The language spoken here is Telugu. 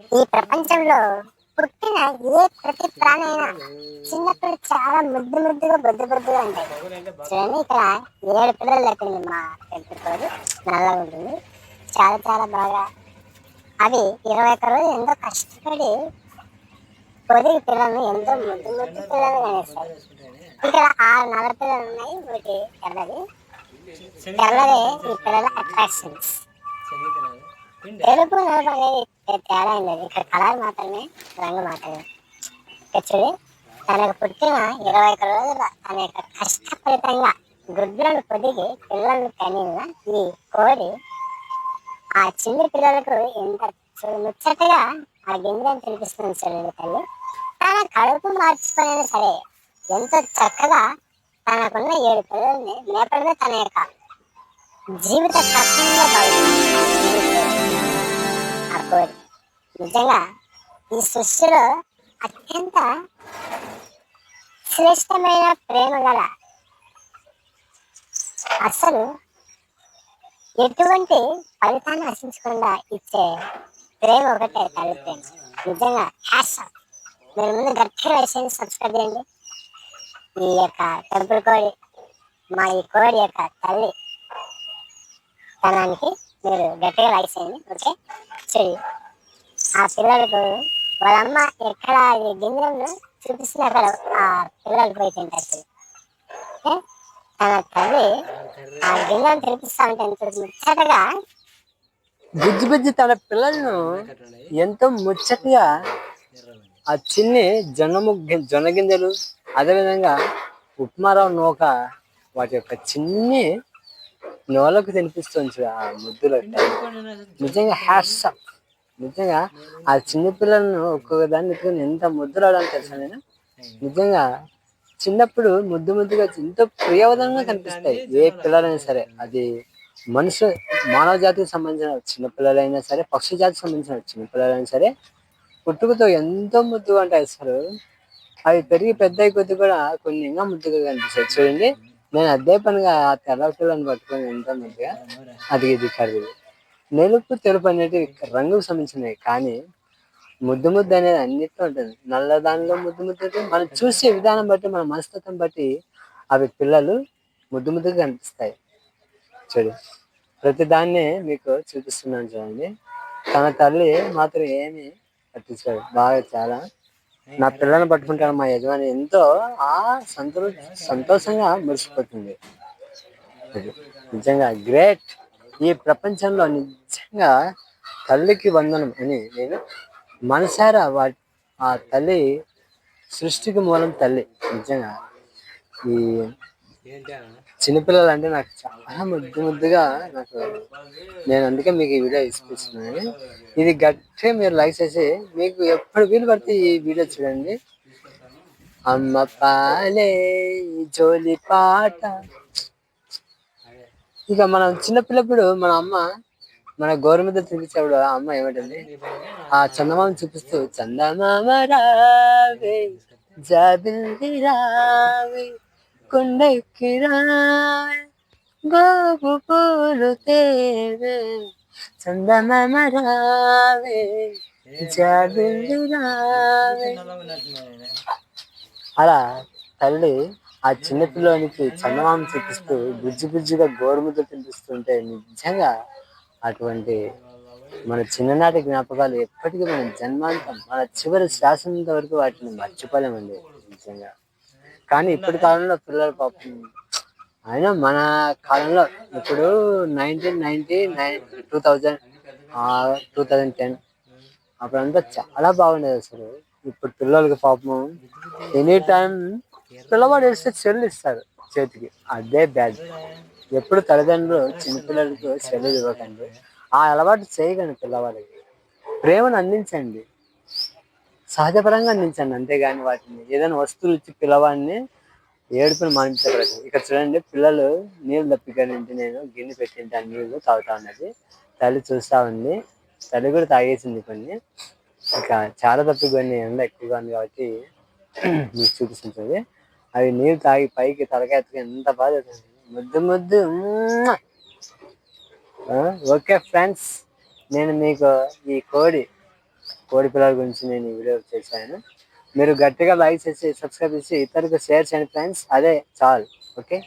ఈ ప్రపంచంలో పుట్టిన ఏ ప్రతి ప్రాణి అయినా చిన్నప్పుడు చాలా ముద్దు ముద్దుగా బొద్దు బొద్దుగా ఉంటాయి. చూడండి ఇక్కడ ఏడు పిల్లలు లెక్కింది మా పెద్దతోడు నల్లగా ఉంటుంది. చాలా చాలా బాగా. అవి ఇరవై ఒక్క రోజు ఎంతో కష్టపడి పొదిగి పిల్లల్ని ఎంతో ముద్దు ముద్దు పిల్లలు కనేస్తాయి ఇక్కడ ఆరు నల్ల పిల్లలు ఉన్నాయి ఒకటి తెల్లది తెల్లది ఈ పిల్లల అట్రాక్షన్స్ తెలుపు నలుపు అనేది తేడా అయింది ఇక్కడ కలర్ మాత్రమే రంగు మాత్రమే. ఇక్కడ చూడు తనకు పుట్టిన ఇరవై ఒక్క రోజుల తన యొక్క కష్టఫలితంగా గుడ్లను పొదిగి పిల్లలను కనిన ఈ కోడి ఆ చిన్న పిల్లలకు ఎంత ముచ్చటగా ఆ గింజలను తినిపిస్తుంది చూడండి తల్లి. తన కడుపు మార్చుకునే సరే. ఎంతో చక్కగా తనకున్న ఏడు పిల్లల్ని మేపడమే తన యొక్క జీవిత కష్టంగా భావిస్తుంది. నిజంగా ఈ సృష్టిలో అత్యంత శ్రేష్టమైన ప్రేమ గల అసలు ఎటువంటి ఫలితాన్ని ఆశించకుండా ఇచ్చే ప్రేమ ఒకటే తల్లి ప్రేమ నిజంగా హ్యాష్ మీరు ముందు గట్టిగా వేసేయండి సబ్స్క్రైబ్ చేయండి. ఈ యొక్క టెంపుల్ కోడి మా ఈ కోడి యొక్క తల్లి తనానికి మీరు గట్టిగా లైక్ చేయండి ఓకే? చూడి ఆ పిల్లలకు వాళ్ళ అమ్మ ఎక్కడ ఈ గింజలను చూపిస్తున్న అక్కడ ఆ పిల్లలు పోయి తింటారు. తన తల్లి ఆ గింజలను తినిపిస్తా ఉంటే ఎంత ముచ్చటగా? బుజ్జి బుజ్జి తన పిల్లలను ఎంతో ముచ్చటగా ఆ చిన్ని జొన్నము గి- జొన్న గింజలు అదేవిధంగా ఉప్మారావు నూక వాటి యొక్క చిన్ని నోలకు తినిపిస్తుంది చూడు ఆ ముద్దులో. నిజంగా హ్యాష్ నిజంగా ఆ చిన్న పిల్లలను ఒక్కొక్క దాన్ని ఎంత ముద్దులాడని తెలుసా నేను? నిజంగా చిన్నప్పుడు ముద్దు ముద్దుగా ఎంతో ప్రియవదంగా కనిపిస్తాయి. ఏ పిల్లలైనా సరే అది మనుషు మానవ జాతికి సంబంధించిన చిన్నపిల్లలైనా సరే పక్షి జాతికి సంబంధించిన చిన్నపిల్లలైనా సరే పుట్టుకతో ఎంతో ముద్దుగా ఉంటాయి అసలు. అవి పెరిగి పెద్ద కొద్ది కూడా కొన్ని ఇంకా ముద్దుగా కనిపిస్తాయి. చూడండి నేను అదే పనిగా ఆ తెల్ల పిల్లని పట్టుకొని ఎంతో ముద్దుగా. అది ఇది కరిది నలుపు తెలుపు అనేది రంగుకు సంబంధించినవి కానీ ముద్దు ముద్దు అనేది అన్నిట్లో ఉంటుంది. నల్ల దానిలో ముద్దు ముద్దు అంటే మనం చూసే విధానం బట్టి మన మనస్తత్వం బట్టి అవి పిల్లలు ముద్దు ముద్దుగా కనిపిస్తాయి. చూడు ప్రతి దాన్ని మీకు చూపిస్తున్నాను చూడండి. తన తల్లి మాత్రం ఏమి పట్టించాడు బాగా చాలా నా పిల్లల్ని పట్టుకుంటాను మా యజమాని ఎంతో ఆ సంతో సంతోషంగా మురిసిపోతుంది. నిజంగా గ్రేట్. ఈ ప్రపంచంలో నిజంగా తల్లికి వందనం అని నేను మనసారా వా ఆ తల్లి సృష్టికి మూలం తల్లి నిజంగా. ఈ చిన్నపిల్లలు అంటే నాకు చాలా ముద్దు ముద్దుగా నాకు నేను అందుకే మీకు ఈ వీడియో ఇస్తున్నాను ఇది గట్టిగా మీరు లైక్ చేసి మీకు ఎప్పుడు వీలు పడితే ఈ వీడియో చూడండి. అమ్మ పాలే జోలి పాట. ఇక మనం చిన్నపిల్లప్పుడు మన అమ్మ మన గోరు మీద చూపించేప్పుడు ఆ అమ్మ ఏమంటుంది? ఆ చందమామ చూపిస్తూ చందమామ రావే జాబిల్లి రావే కొండెక్కి రావే గోపు పూలు తేవే చందమామ రావే జాబిల్లి రావే. అలా తల్లి ఆ చిన్న పిల్లోనికి చందమామ చూపిస్తూ బుజ్జి బుజ్జిగా గోరుముద్ద తినిపిస్తుంటే నిజంగా అటువంటి మన చిన్ననాటి జ్ఞాపకాలు ఎప్పటికీ మన జన్మాంతం మన చివరి శాసనంత వరకు వాటిని మర్చిపోలేమండి నిజంగా. కానీ ఇప్పటి కాలంలో పిల్లలు పాపం అయినా మన కాలంలో ఇప్పుడు nineteen ninety nine two thousand two thousand ten అప్పుడంతా చాలా బాగుండేది అసలు. ఇప్పుడు పిల్లలకి పాపం ఎనీ టైం పిల్లవాడు వేస్తే సెల్ ఇస్తారు చేతికి. అదే బ్యాడ్ ఎప్పుడు తల్లిదండ్రులు చిన్నపిల్లలకు సెల్ ఇవ్వకండి. ఆ అలవాటు చేయకండి పిల్లవాడికి. ప్రేమను అందించండి. సహజపరంగా అందించండి అంతేగాని వాటిని. ఏదైనా వస్తువులు ఇచ్చి పిల్లవాడిని ఏడుపుని మానించకూడదు ఇక్కడ చూడండి పిల్లలు నీళ్ళు తప్పికండి నేను గిన్నె పెట్టింటాను నీళ్ళు తాగుతా ఉన్నది. తల్లి చూస్తా ఉంది. తల్లి కూడా తాగేసింది కొన్ని. ఇక చాలా తప్పిపోయినాయి. ఎండ ఎక్కువగా ఉంది కాబట్టి మీకు చూపిస్తుంది అవి నీళ్ళు తాగి పైకి తలకెత్తుకు ఎంత బాధ ముద్దు ముద్దు ఓకే ఫ్రెండ్స్ నేను మీకు ఈ కోడి కోడి పిల్లల గురించి నేను ఈ వీడియో చేశాను. మీరు గట్టిగా లైక్ చేసి సబ్స్క్రైబ్ చేసి ఇతరులకు షేర్ చేయండి ఫ్రెండ్స్. అదే చాలు ఓకే?